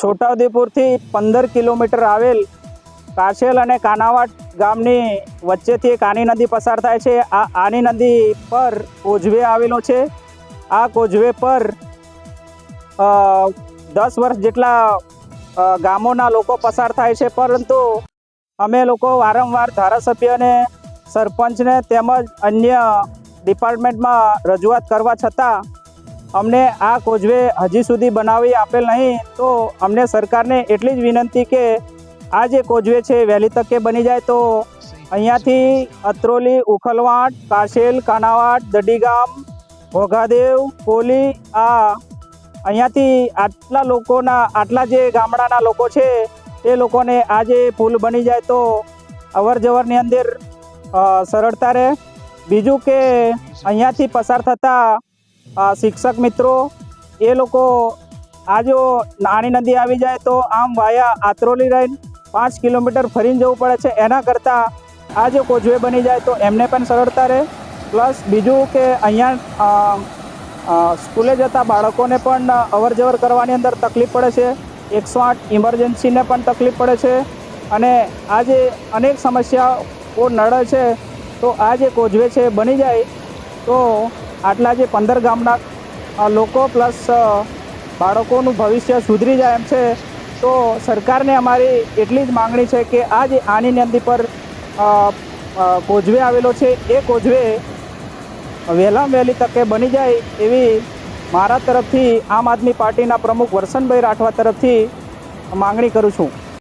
છોટાઉદેપુરથી પંદર કિલોમીટર આવેલ કાશેલ અને કાનાવાટ ગામની વચ્ચેથી એક આની નદી પસાર થાય છે. આ આની નદી પર કોઝવે આવેલો છે. આ કોઝવે પર દસ વર્ષ જેટલા ગામોના લોકો પસાર થાય છે. પરંતુ અમે લોકો વારંવાર ધારાસભ્યને સરપંચને તેમજ અન્ય ડિપાર્ટમેન્ટમાં રજૂઆત કરવા છતાં અમને આ કોઝવે હજી સુધી બનાવી આપેલ નહીં, તો અમને સરકારને એટલી જ વિનંતી કે આ જે કોઝવે છે, વહેલી તકે બની જાય તો અહીંયાથી અત્રોલી ઉખલવાટ કાશેલ કાનાવાટ દડીગામ ઘોઘાદેવ, કોલી, આ અહીંયાથી આટલા લોકોના, આટલા જે ગામડાના લોકો છે, એ લોકોને આ જે પુલ બની જાય તો અવર જવરની અંદર સરળતા રહે. બીજું કે અહીંયાથી પસાર થતા શિક્ષક મિત્રો, એ લોકો આ જો નાની નદી આવી જાય તો આમ વાયા આત્રોલી રહીને પાંચ કિલોમીટર ફરીને જવું પડે છે. એના કરતાં આ જો કોઝવે બની જાય તો એમને પણ સરળતા રહે. પ્લસ બીજું કે અહીંયા સ્કૂલે જતા બાળકોને પણ અવર જવર કરવાની અંદર તકલીફ પડે છે. એકસો આઠ ઇમરજન્સીને પણ તકલીફ પડે છે. અને આ જે અનેક સમસ્યાઓ નડે છે, તો આ જે કોઝવે છે બની જાય તો આટલા જે પંદર ગામના લોકો પ્લસ બાળકોનું ભવિષ્ય સુધરી જાય એમ છે, તો સરકારને અમારી એટલી જ માંગણી છે કે આ જે આની નદી પર કોઝવે આવેલો છે, એ કોઝવે વહેલામાં વહેલી તકે બની જાય એવી મારા તરફથી આમ આદમી પાર્ટીના પ્રમુખ વરસનભાઈ રાઠવા તરફથી માંગણી કરું છું.